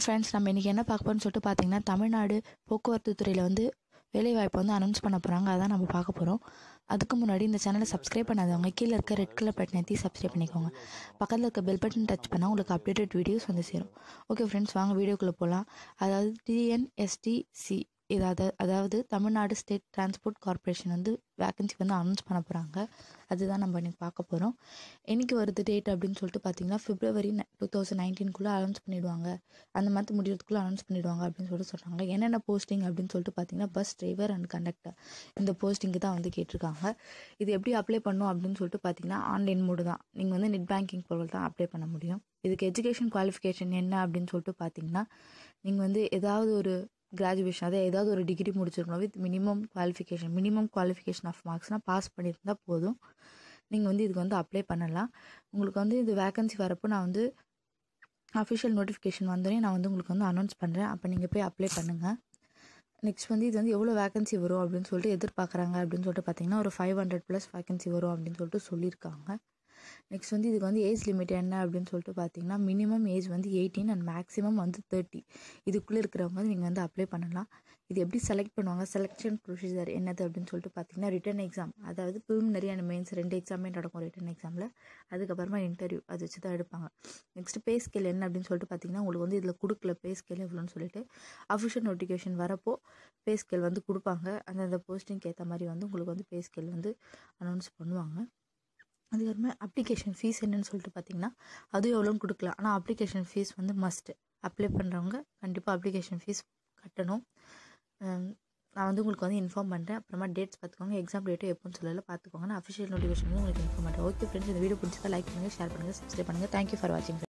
Hi friends நம்ம இன்றைக்கி என்ன பார்க்க போகிறோம்னு சொல்லிட்டு பார்த்தீங்கன்னா தமிழ்நாடு போக்குவரத்து துறையில் வந்து வேலைவாய்ப்பு வந்து அனௌன்ஸ் பண்ண போகிறாங்க அதான் நம்ம பார்க்க போகிறோம் அதுக்கு முன்னாடி இந்த சேனலை சப்ஸ்கிரைப் பண்ணாதவங்க கீழே இருக்க ரெட் கலர் பட்டன் ஏற்றி சப்ஸ்கிரைப் பண்ணிக்கோங்க. பக்கத்தில் இருக்க பெல் பட்டன் டச் பண்ணால் உங்களுக்கு அப்டேட்டட் வீடியோஸ் வந்து சேரும். ஓகே ஃப்ரெண்ட்ஸ் வாங்க வீடியோக்குள்ளே போகலாம் அதாவது டிஎன்எஸ்டிசி இதாவது அதாவது தமிழ்நாடு ஸ்டேட் டிரான்ஸ்போர்ட் கார்ப்பரேஷன் வந்து வேக்கன்சி வந்து அனௌன்ஸ் பண்ண போகிறாங்க அதுதான் நம்ம இன்னைக்கு பார்க்க போகிறோம் என்னைக்கு வருது டேட் அப்படின்னு சொல்லிட்டு பார்த்தீங்கன்னா பிப்ரவரி டூ தௌசண்ட் நைன்டீன்குள்ளே அனௌன்ஸ் பண்ணிடுவாங்க. அந்த மந்த் முடியறதுக்குள்ளே அனௌன்ஸ் பண்ணிடுவாங்க அப்படின்னு சொல்லிட்டு சொல்கிறாங்க என்னென்ன போஸ்டிங் அப்படின்னு சொல்லிட்டு பார்த்தீங்கன்னா பஸ் டிரைவர் அண்ட் கண்டக்டர் இந்த போஸ்டிங்க்கு தான் வந்து கேட்டிருக்காங்க. இது எப்படி அப்ளை பண்ணும் அப்படின்னு சொல்லிட்டு பார்த்தீங்கன்னா ஆன்லைன் மூடு தான். நீங்கள் வந்து நெட் பேங்கிங் பொருள் தான் அப்ளை பண்ண முடியும். இதுக்கு எஜுகேஷன் குவாலிஃபிகேஷன் என்ன அப்படின்னு சொல்லிட்டு பார்த்தீங்கன்னா நீங்கள் வந்து ஏதாவது ஒரு கிராஜுவேஷன் அதாவது ஏதாவது ஒரு டிகிரி முடிச்சிருக்கணும் with minimum qualification minimum qualification of மார்க்ஸ்னால் pass பண்ணியிருந்தால் போதும். நீங்கள் வந்து இதுக்கு வந்து அப்ளை பண்ணலாம். உங்களுக்கு வந்து இது வேகன்சி வரப்போ நான் வந்து அஃபிஷியல் நோட்டிஃபிகேஷன் வந்தோடனே நான் வந்து உங்களுக்கு வந்து அனௌன்ஸ் பண்ணுறேன் அப்போ நீங்கள் போய் அப்ளை பண்ணுங்கள் நெக்ஸ்ட் வந்து இது வந்து எவ்வளோ வேகன்சி வரும் அப்படின்னு சொல்லிட்டு எதிர்பார்க்குறாங்க அப்படின்னு சொல்லிட்டு பார்த்தீங்கன்னா ஒரு ஃபைவ் ஹண்ட்ரட் ப்ளஸ் வேகன்சி வரும் அப்படின்னு சொல்லிட்டு சொல்லியிருக்காங்க. நெக்ஸ்ட் வந்து இதுக்கு வந்து ஏஜ் லிமிட் என்ன அப்படின்னு சொல்லிட்டு பார்த்தீங்கன்னா மினிமம் ஏஜ் வந்து எயிட்டீன் அண்ட் மேக்ஸிமம் வந்து தேர்ட்டி இதுக்குள்ளே இருக்கிறவங்க வந்து நீங்கள் வந்து அப்ளை பண்ணலாம். இது எப்படி செலக்ட் பண்ணுவாங்க? செலெக்ஷன் ப்ரொசீஜர் என்னது அப்படின்னு சொல்லிட்டு பார்த்தீங்கன்னா ரிட்டன் எக்ஸாம் அதாவது ப்ரிலிமினரி அண்ட் மெயின்ஸ் ரெண்டு எக்ஸாமே நடக்கும் ரிட்டன் எக்ஸாமில் அதுக்கப்புறமா இன்டர்வியூ அது வச்சு தான் எடுப்பாங்க. நெக்ஸ்ட் பே ஸ்கேல் என்ன அப்படின்னு சொல்லிட்டு பார்த்தீங்கன்னா உங்களுக்கு வந்து இதில் கொடுக்கல. பே ஸ்கேல் எவ்வளோன்னு சொல்லிட்டு அஃபிஷியல் நோட்டிஃபிகேஷன் வரப்போ பே ஸ்கேல் வந்து கொடுப்பாங்க. அந்தந்த போஸ்டிங்க்கு ஏற்ற மாதிரி வந்து உங்களுக்கு வந்து பே ஸ்கேல் வந்து அனௌன்ஸ் பண்ணுவாங்க. அதுக்கப்புறமா அப்ளிகேஷன் ஃபீஸ் என்னன்னு சொல்லிட்டு பார்த்தீங்கன்னா அதுவும் எவ்வளோன்னு கொடுக்கலாம். ஆனால் அப்ளிகேஷன் ஃபீஸ் வந்து மஸ்ட்டு அப்ளை பண்ணுறவங்க கண்டிப்பாக அப்ளிகேஷன் ஃபீஸ் கட்டணும். நான் வந்து உங்களுக்கு வந்து இன்ஃபார்ம் பண்ணுறேன் அப்புறமா டேட்ஸ் பார்த்துக்கோங்க. எக்ஸாம் டேட்டு எப்போன்னு சொல்லல பார்த்துக்கோங்க. நான் அஃபிஷியல் நோட்டிஃபிகேஷன் உங்களுக்கு இன்ஃபார்ம் பண்ணுறேன் ஓகே ஃப்ரெண்ட்ஸ் இந்த வீடியோ பிடிச்சதா லைக் பண்ணுங்கள் ஷேர் பண்ணுங்கள் சப்ஸ்கிரைப் பண்ணுங்கள் தேங்க்யூ ஃபார் வாட்சிங்